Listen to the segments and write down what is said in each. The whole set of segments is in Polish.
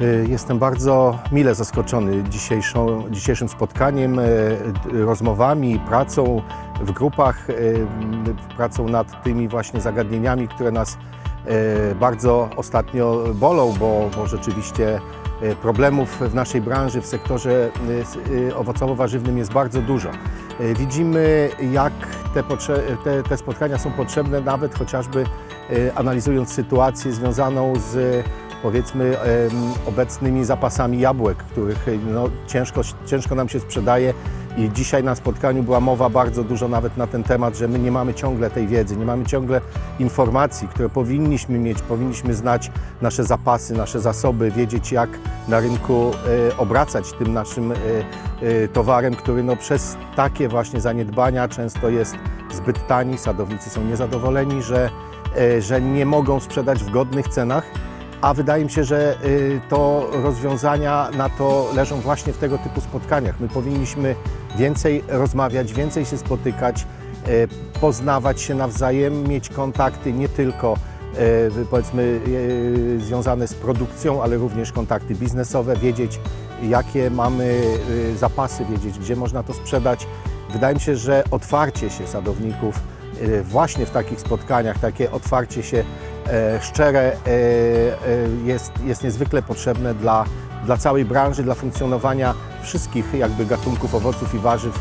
Y, Jestem bardzo mile zaskoczony dzisiejszą, dzisiejszym spotkaniem, y, rozmowami, pracą w grupach, y, pracą nad tymi właśnie zagadnieniami, które nas bardzo ostatnio bolą, bo, bo rzeczywiście problemów w naszej branży, w sektorze owocowo-warzywnym jest bardzo dużo. Widzimy, jak te, te, te spotkania są potrzebne, nawet chociażby analizując sytuację związaną z powiedzmy obecnymi zapasami jabłek, których y, no, ciężko, ciężko nam się sprzedaje. I dzisiaj na spotkaniu była mowa bardzo dużo nawet na ten temat, że my nie mamy ciągle tej wiedzy, nie mamy ciągle informacji, które powinniśmy mieć, powinniśmy znać nasze zapasy, nasze zasoby, wiedzieć jak na rynku e, obracać tym naszym e, e, towarem, który no, przez takie właśnie zaniedbania często jest zbyt tani, sadownicy są niezadowoleni, że, e, że nie mogą sprzedać w godnych cenach a wydaje mi się, że y, to rozwiązania na to leżą właśnie w tego typu spotkaniach. My powinniśmy więcej rozmawiać, więcej się spotykać, y, poznawać się nawzajem, mieć kontakty nie tylko y, powiedzmy związane z produkcją, ale również kontakty biznesowe, wiedzieć jakie mamy zapasy, wiedzieć gdzie można to sprzedać. Wydaje mi się, że otwarcie się sadowników właśnie w takich spotkaniach, takie otwarcie się szczere e, e, jest, jest niezwykle potrzebne dla, dla całej branży, dla funkcjonowania wszystkich jakby gatunków owoców i warzyw, e,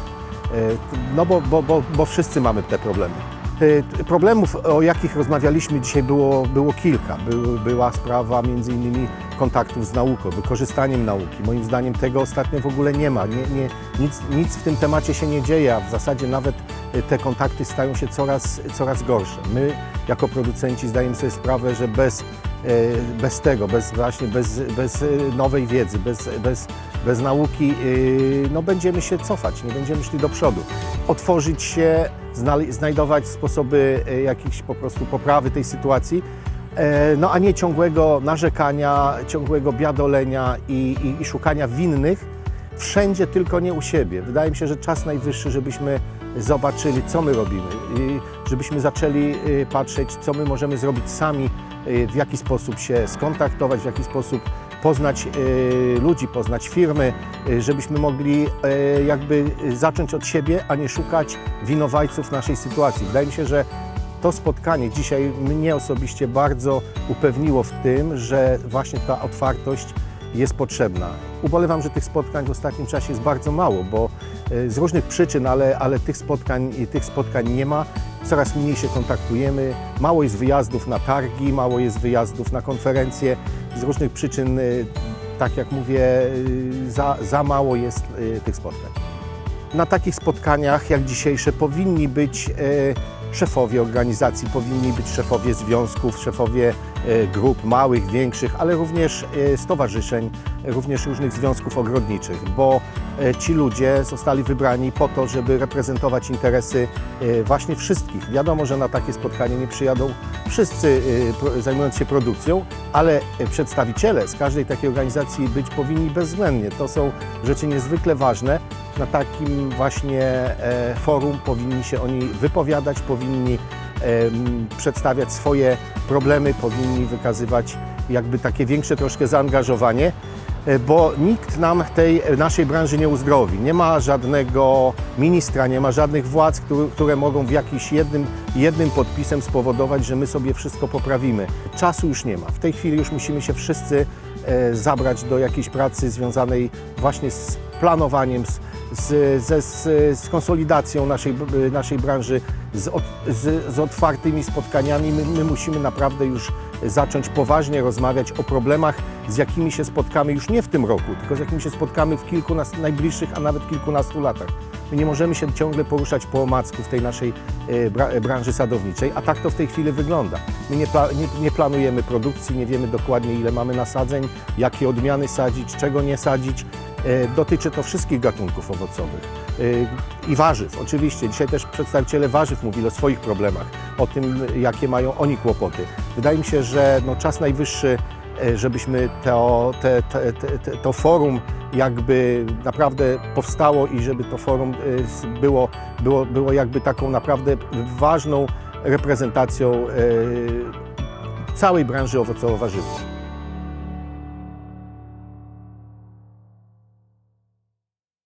no bo, bo, bo, bo wszyscy mamy te problemy. E, Problemów, o jakich rozmawialiśmy dzisiaj było, było kilka. Był, była sprawa między innymi kontaktów z nauką, wykorzystaniem nauki. Moim zdaniem tego ostatnio w ogóle nie ma. Nie, nie, nic, nic w tym temacie się nie dzieje, a w zasadzie nawet e, te kontakty stają się coraz, coraz gorsze. My jako producenci zdajemy sobie sprawę, że bez, e, bez tego, bez właśnie bez, bez nowej wiedzy, bez, bez, bez nauki, no będziemy się cofać, nie będziemy szli do przodu. Otworzyć się, znajdować sposoby e, jakichś po prostu poprawy tej sytuacji, e, no a nie ciągłego narzekania, ciągłego biadolenia i, i, i szukania winnych, wszędzie, tylko nie u siebie. Wydaje mi się, że czas najwyższy, żebyśmy zobaczyli, co my robimy, żebyśmy zaczęli y, patrzeć, co my możemy zrobić sami, w jaki sposób się skontaktować, w jaki sposób poznać y, ludzi, poznać firmy, y, żebyśmy mogli y, jakby zacząć od siebie, a nie szukać winowajców naszej sytuacji. Wydaje mi się, że to spotkanie dzisiaj mnie osobiście bardzo upewniło w tym, że właśnie ta otwartość jest potrzebna. Ubolewam, że tych spotkań w ostatnim czasie jest bardzo mało, bo e, z różnych przyczyn, ale, ale tych, spotkań, tych spotkań nie ma. Coraz mniej się kontaktujemy, mało jest wyjazdów na targi, mało jest wyjazdów na konferencje. Z różnych przyczyn, e, tak jak mówię, e, za, za mało jest e, tych spotkań. Na takich spotkaniach jak dzisiejsze powinni być szefowie organizacji, powinni być szefowie związków, szefowie e, grup małych, większych, ale również e, stowarzyszeń, również różnych związków ogrodniczych, bo e, ci ludzie zostali wybrani po to, żeby reprezentować interesy właśnie wszystkich. Wiadomo, że na takie spotkanie nie przyjadą wszyscy zajmując się produkcją, ale przedstawiciele z każdej takiej organizacji być powinni bezwzględnie. To są rzeczy niezwykle ważne na takim właśnie e, forum powinni się oni wypowiadać, powinni przedstawiać swoje problemy, powinni wykazywać jakby takie większe troszkę zaangażowanie, e, bo nikt nam tej naszej branży nie uzdrowi. Nie ma żadnego ministra, nie ma żadnych władz, które, mogą w jakiś jednym, jednym podpisem spowodować, że my sobie wszystko poprawimy. Czasu już nie ma. W tej chwili już musimy się wszyscy e, zabrać do jakiejś pracy związanej właśnie z planowaniem, z, z, z, z konsolidacją naszej, naszej branży, z, ot, z, z otwartymi spotkaniami. My, my musimy naprawdę już zacząć poważnie rozmawiać o problemach, z jakimi się spotkamy już nie w tym roku, tylko z jakimi się spotkamy w kilku najbliższych, a nawet kilkunastu latach. My nie możemy się ciągle poruszać po omacku w tej naszej e, bra, branży sadowniczej, a tak to w tej chwili wygląda. My nie, pla, nie, nie planujemy produkcji, nie wiemy dokładnie ile mamy nasadzeń, jakie odmiany sadzić, czego nie sadzić. E, Dotyczy to wszystkich gatunków owocowych e, i warzyw. Oczywiście dzisiaj też przedstawiciele warzyw mówili o swoich problemach, o tym, jakie mają oni kłopoty. Wydaje mi się, że no, czas najwyższy, e, żebyśmy to, te, te, te, to forum jakby naprawdę powstało i żeby to forum było, było, było jakby taką naprawdę ważną reprezentacją całej branży owocowo-warzywnej.